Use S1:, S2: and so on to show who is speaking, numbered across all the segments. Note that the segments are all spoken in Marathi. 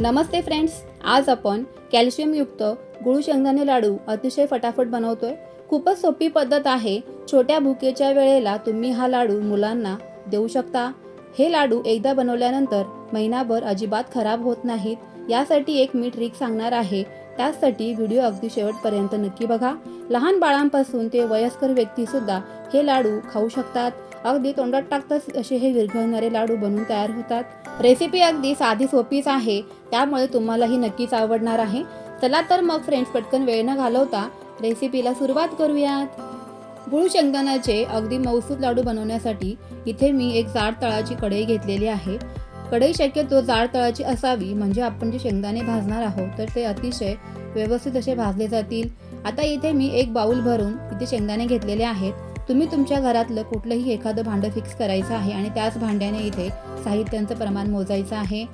S1: नमस्ते फ्रेंड्स आज आपण कॅल्शियमयुक्त गुळ शेंगदाणे लाडू अतिशय फटाफट बनवतोय. खूपच सोपी पद्धत आहे. छोट्या भुकेच्या वेळेला तुम्ही हा लाडू मुलांना देऊ शकता. हे लाडू एकदा बनवल्यानंतर महिनाभर अजिबात खराब होत नाहीत. यासाठी एक मी ट्रिक सांगणार आहे. त्यासाठी व्हिडिओ अगदी शेवटपर्यंत नक्की बघा. लहान बाळांपासून ते वयस्कर व्यक्तीसुद्धा हे लाडू खाऊ शकतात. अगदी तोंडात टाकताच असे हे विरघळणारे लाडू बनून तयार होतात. रेसिपी अगदी साधी सोपीच आहे. त्यामुळे तुम्हालाही नक्कीच आवडणार आहे. चला तर मग फ्रेंड्स पटकन वेळ न घालवता रेसिपीला सुरुवात करूयात. गुळू शेंगदाण्याचे अगदी मौसूद लाडू बनवण्यासाठी इथे मी एक जाड तळाची कढई घेतलेली आहे. कढई शक्यतो जाड तळाची असावी म्हणजे आपण जे शेंगदाणे भाजणार आहोत तर ते अतिशय व्यवस्थित असे भाजले जातील. आता इथे मी एक बाऊल भरून इथे शेंगदाणे घेतलेले आहेत. तुम्ही तुमच्या घरातलं कुठलंही एखादं भांडं फिक्स करायचं आहे आणि त्याच भांड्याने इथे साहित्यांचं प्रमाण मोजायचं आहे.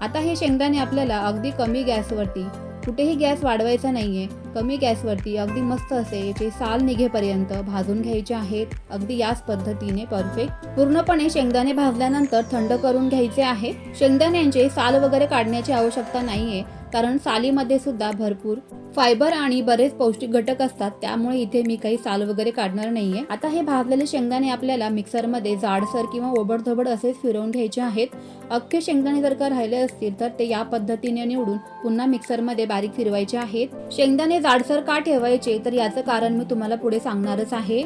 S1: आता हे शेंगदाणे आपल्याला अगदी कमी गॅसवरती कुठेही गॅस वाढवायचा नाही आहे कमी गॅसवरती अगदी मस्त असे याचे साल निघेपर्यंत भाजून घ्यायचे आहेत. अगदी याच पद्धतीने परफेक्ट पूर्णपणे शेंगदाणे भाजल्यानंतर थंड करून घ्यायचे आहे. शेंगदाण्यांचे साल वगैरे काढण्याची आवश्यकता नाहीये. कारण सालीमध्ये सुद्धा भरपूर फायबर आणि बरेच पौष्टिक घटक असतात त्यामुळे इथे मी काही साल वगैरे काढणार नाहीये. आता हे भाजलेले शेंगदाणे आपल्याला मिक्सरमध्ये जाडसर किंवा ओबडधोबड असेच फिरवून घ्यायचे आहेत. अख्खे शेंगदाणे जर का राहिले असतील तर ते या पद्धतीने निवडून पुन्हा मिक्सरमध्ये बारीक फिरवायचे आहेत. शेंगदाणे जाडसर का ठेवायचे तर याचं कारण मी तुम्हाला पुढे सांगणारच आहे.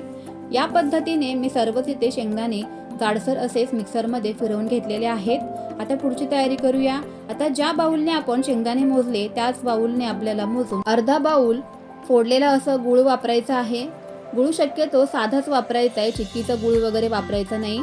S1: या पद्धतीने मी सर्वच इथे शेंगदाणे जाडसर असेच मिक्सरमध्ये फिरवून घेतलेले आहेत. आता पुढची तयारी करूया. आता ज्या बाऊलने आपण शेंगदाणे मोजले त्याच बाऊलने आपल्याला मोजून अर्धा बाऊल फोडलेला असं गुळ वापरायचा आहे. गुळ शक्यतो साधाच वापरायचा आहे चिक्कीचा गुळ वगैरे वापरायचा नाही.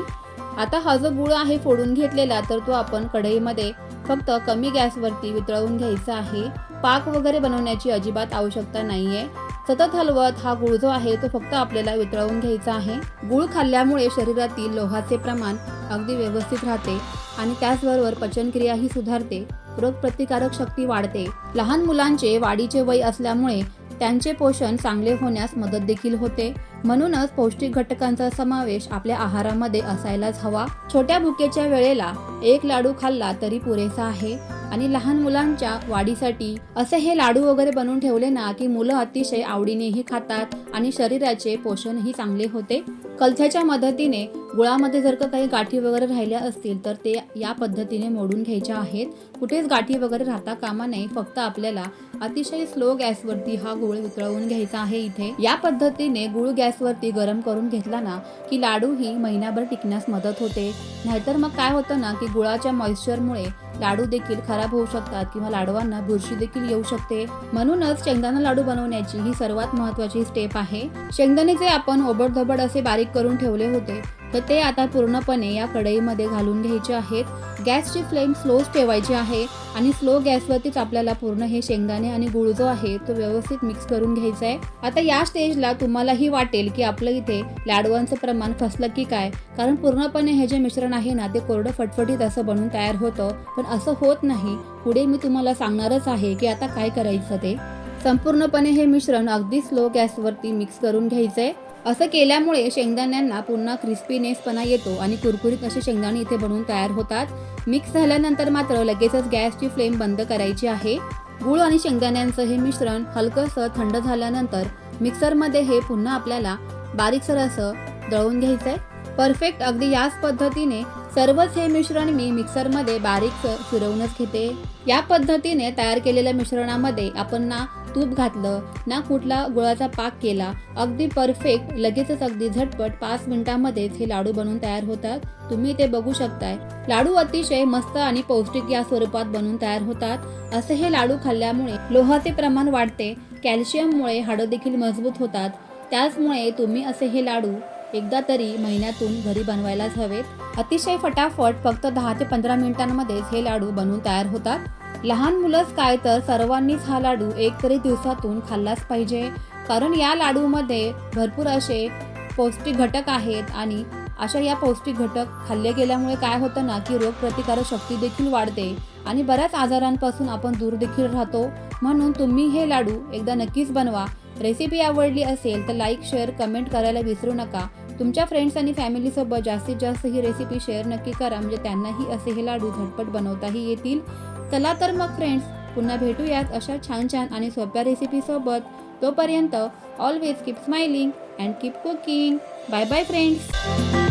S1: आता हा जो गुळ आहे फोडून घेतलेला तर तो आपण कढईमध्ये फक्त कमी गॅसवरती वितळवून घ्यायचा आहे. पाक वगैरे बनवण्याची अजिबात आवश्यकता नाही आहे सतत हलवत हा गुळ जो आहे तो फक्त आपल्याला वितळवून घ्यायचा आहे. गुळ खाल्ल्यामुळे शरीरातील लोहाचे प्रमाण अगदी व्यवस्थित राहते आणि त्याचबरोबर पचनक्रियाही सुधारते. रोगप्रतिकारक शक्ती वाढते. लहान मुलांचे वाढीचे वय असल्यामुळे त्यांचे पोषण चांगले होण्यास मदत देखील होते. म्हणूनच पौष्टिक घटकांचा समावेश आपल्या आहारामध्ये असायलाच हवा. छोट्या भुकेच्या वेळेला एक लाडू खाल्ला तरी पुरेसा आहे. आणि लहान मुलांच्या वाढीसाठी असे हे लाडू वगैरे बनवून ठेवले ना की मुलं अतिशय आवडीनेही खातात आणि शरीराचे पोषणही चांगले होते. कलथ्याच्या मदतीने गुळामध्ये जर का काही गाठी वगैरे राहिल्या असतील तर ते या पद्धतीने मोडून घ्यायच्या आहेत. कुठेच गाठी वगैरे राहता कामा नाही फक्त आपल्याला अतिशय स्लो गॅसवरती हा गुळ वितळवून घ्यायचा आहे इथे. या पद्धतीने गुळ गॅसवरती गरम करून घेतला ना की लाडू ही महिनाभर टिकण्यास मदत होते. नाहीतर मग काय होतं ना की गुळाच्या मॉइश्चरमुळे लाडू देखील खराब होऊ शकतात किंवा लाडवांना बुरशी देखील येऊ शकते. म्हणूनच शेंगदाणा लाडू बनवण्याची ही सर्वात महत्वाची स्टेप आहे. शेंगदाणे जे आपण ओबडधबड असे बारीक करून ठेवले होते तर ते आता पूर्णपणे या कढईमध्ये घालून घ्यायचे आहेत. गॅसची फ्लेम स्लोच ठेवायची आहे आणि स्लो गॅसवरतीच आपल्याला पूर्ण हे शेंगदाणे आणि गुळ जो आहे तो व्यवस्थित मिक्स करून घ्यायचा आहे. आता या स्टेजला तुम्हालाही वाटेल की आपलं इथे लाडवांचं प्रमाण फसलं की काय? कारण पूर्णपणे हे जे मिश्रण आहे ना ते कोरडं फटफटीत असं बनून तयार होतं. पण असं होत नाही. पुढे मी तुम्हाला सांगणारच आहे की आता काय करायचं ते. संपूर्णपणे हे मिश्रण अगदी स्लो गॅसवरती मिक्स करून घ्यायचं आहे असं केल्यामुळे शेंगदाण्यांना पुन्हा क्रिस्पीनेसपणा येतो आणि कुरकुरीत असे शेंगदाणे इथे बनवून तयार होतात. मिक्स झाल्यानंतर मात्र लगेचच गॅसची फ्लेम बंद करायची आहे. गुळ आणि शेंगदाण्यांचं हे मिश्रण हलकंसं थंड झाल्यानंतर मिक्सरमध्ये हे पुन्हा आपल्याला बारीकसर असं दळून आहे परफेक्ट. अगदी याच पद्धतीने सर्वच हे मिश्रण मी मिक्सरमध्ये बारीक फिरवूनच घेते. या पद्धतीने तयार केलेल्या मिश्रणामध्ये आपण ना तूप घातलं ना कुठला गुळाचा पाक केला अगदी परफेक्ट. लगेचच अगदी झटपट पाच मिनिटांमध्येच हे लाडू बनवून तयार होतात. तुम्ही ते बघू शकताय. लाडू अतिशय मस्त आणि पौष्टिक या स्वरूपात बनवून तयार होतात. असे हे लाडू खाल्ल्यामुळे लोहाचे प्रमाण वाढते कॅल्शियममुळे हाडं देखील मजबूत होतात. त्याचमुळे तुम्ही असे हे लाडू एकदा तरी महिन्यातून घरी बनवायलाच हवेत. अतिशय फटाफट फक्त दहा ते पंधरा मिनिटांमध्येच हे लाडू बनवून तयार होतात. लहान मुलंच काय तर सर्वांनीच हा लाडू एक तरी दिवसातून खाल्लाच पाहिजे. कारण या लाडूमध्ये भरपूर असे पौष्टिक घटक आहेत आणि अशा या पौष्टिक घटक खाल्ले गेल्यामुळे काय होतं ना की रोगप्रतिकारक शक्ती देखील वाढते आणि बऱ्याच आजारांपासून आपण दूर देखील राहतो. म्हणून तुम्ही हे लाडू एकदा नक्कीच बनवा. रेसिपी आवडली असेल तर लाईक शेअर कमेंट करायला विसरू नका. तुमच्या फ्रेंड्स आणि फॅमिलीसोबत जास्तीत जास्त ही रेसिपी शेअर नक्की करा. म्हणजे त्यांनाही असे हे लाडू झटपट बनवताही येतील. चला तर मग फ्रेंड्स पुन्हा भेटूयात अशा छान छान आणि सोप्या रेसिपीसोबत तोपर्यंत always keep smiling and keep cooking bye bye friends